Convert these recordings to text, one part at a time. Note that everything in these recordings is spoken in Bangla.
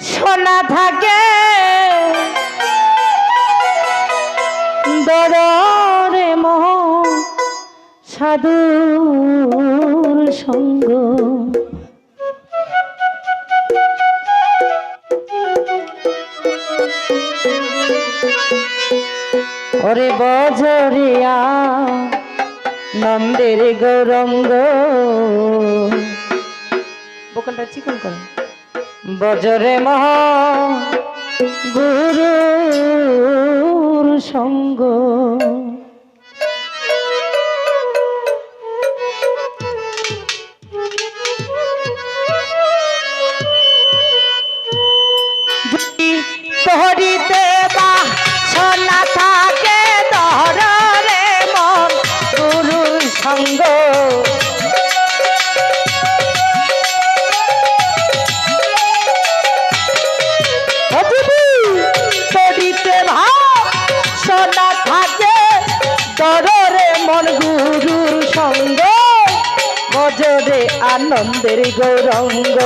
সোনা থাকে। দরে মোহ সাধুর সঙ্গ। ওরে বজরিয়া নন্দের গৌরঙ্গ। বোকালটা চিকন করে। বজরে মহ গুরুর সঙ্গ। মন গুরুর সঙ্গ বজরে আনন্দের গৌরঙ্গ।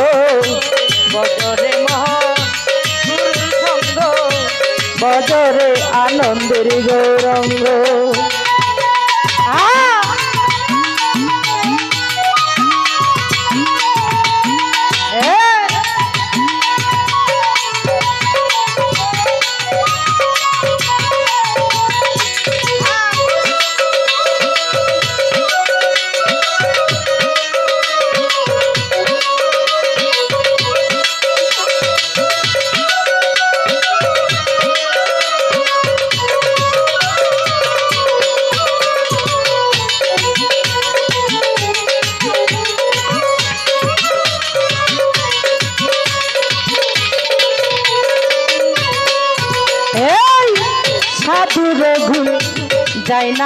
বজরে মহা সঙ্গ বজরে আনন্দের গৌরঙ্গ।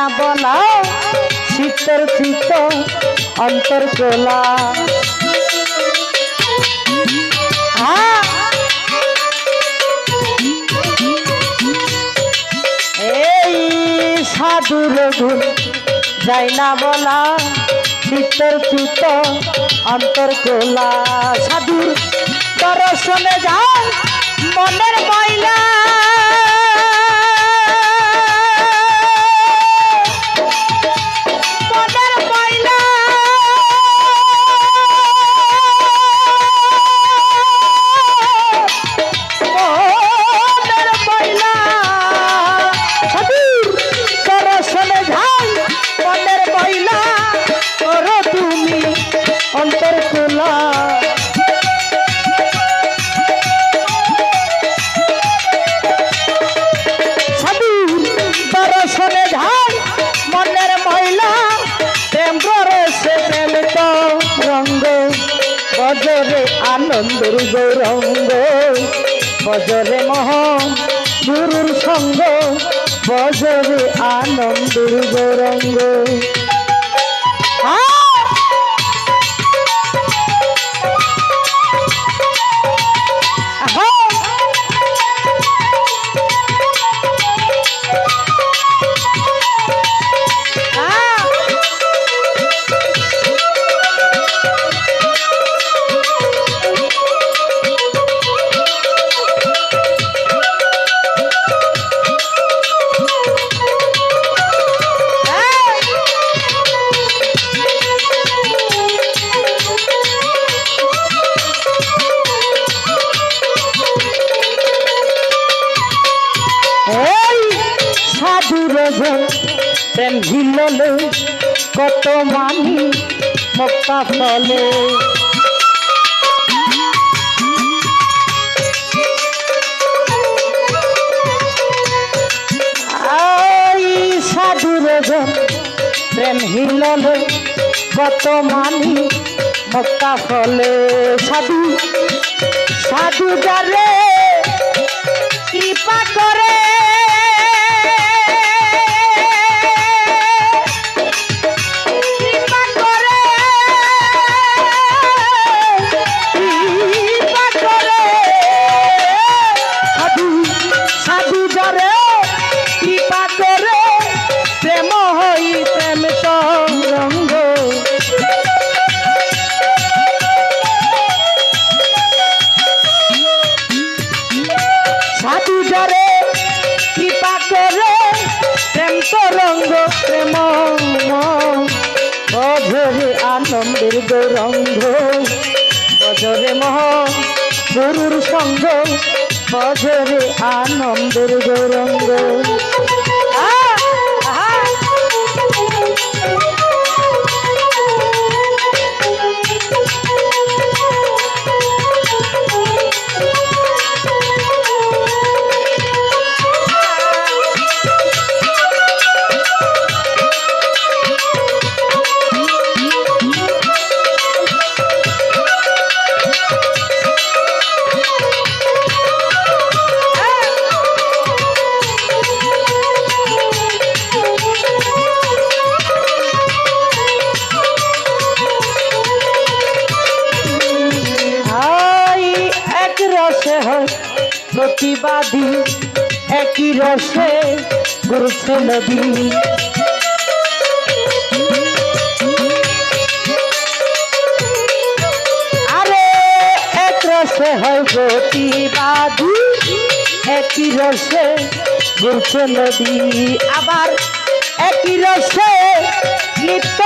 না বলা, শীতর চিত অন্তর গোলা এই সাধুর গুণ যাই না বলা, শীতর চিত অন্তর গোলা সাধুর দর্শনে যায় মনের বজরে আনন্দর গৌরঙ্গ বজরে মহ গুরুর সঙ্গ বজরে আনন্দর গৌরঙ্গ। প্রেম হিললে কত মানি মক্কা ফলে প্রেম হিললে কত মানি মক্কা ফলে সাধু সাধু যারে কৃপা করে আনন্দের গৌরঙ্গ বজরে মহ গুরুর সঙ্গ বজরে আনন্দের গৌরঙ্গ। একই রসে গুরুছে নদী। আরে এক রসে হয় প্রতিবাদী একই রসে গুরুছে নদী। আবার একই রসে নৃত্য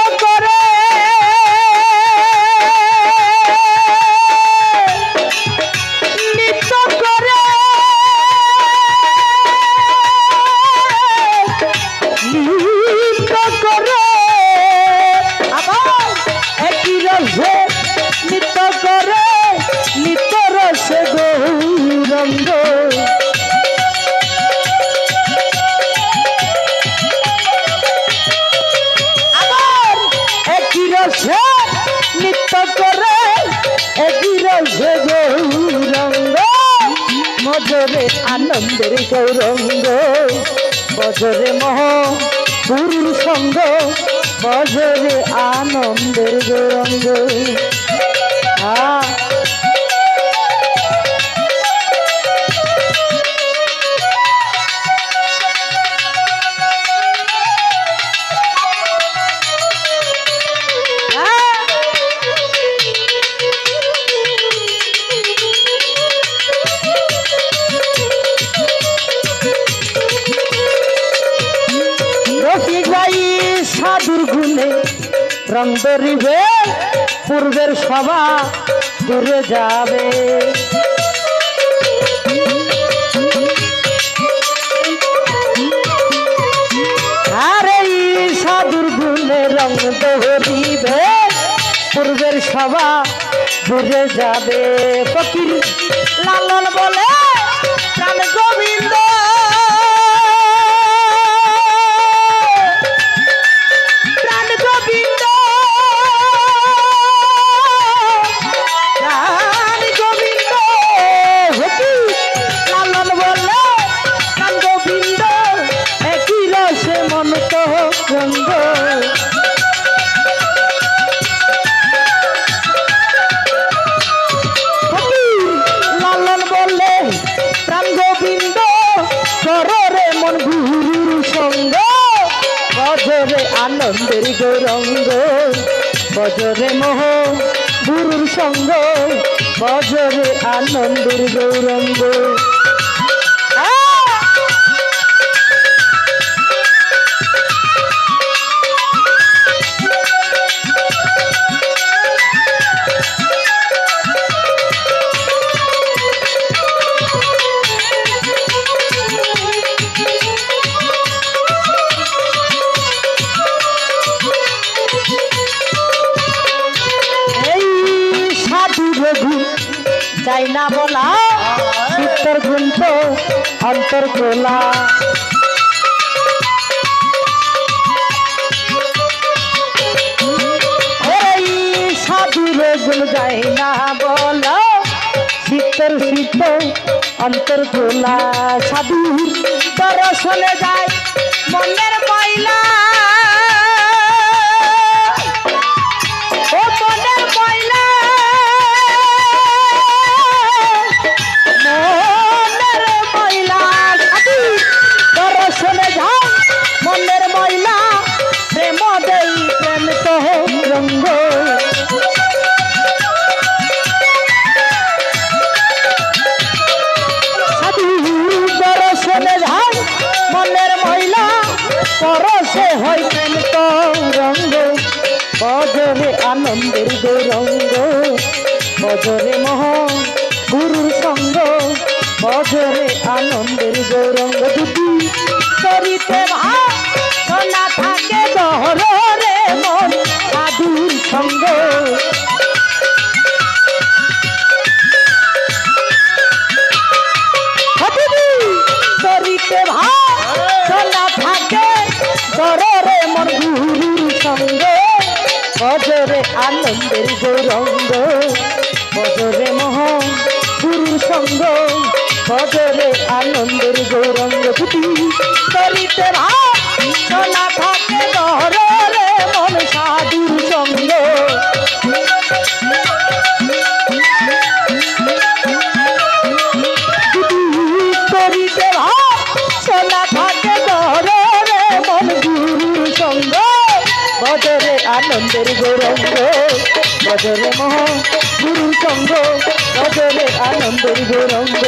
আনন্দের গৌরঙ্গ বজরে মহ গুরুর সঙ্গ বজরে আনন্দের গৌরঙ্গ। আ রং ধরিবে পূর্বের সভা দূরে যাবে। আরে সাধুর গুণে রং ধরিবে পূর্বের সভা দূরে যাবে। ফকির লালন বলে আনন্দের গৌরঙ্গ বজরে মোহ গুরুর সঙ্গ বজরে আনন্দের গৌরঙ্গ। অন্তর গোলা এই সাধু রঘু না বলা। চিত্তর শীত অন্তর গোলা সাধু দর্শনে যায় মনের ময়লা। ଗୌରଙ୍ଗ ମଜରେ ମହା ଗୁରୁ ସଙ୍ଗ ମଜରେ ଆନନ୍ଦର ଗୌରଙ୍ଗ ଦୁଃଖୀ କରିଥିବା ସନା ଥାକେ ଦହର গুরুর সঙ্গ বজরে আনন্দের গৌরঙ্গ দুটি করিতে ভাষণা থাকে দররে মন সাধুর সঙ্গ। করিতে সোনা থাকে ঘরে গুরুর সঙ্গ বজরে আনন্দের গৌরঙ্গ।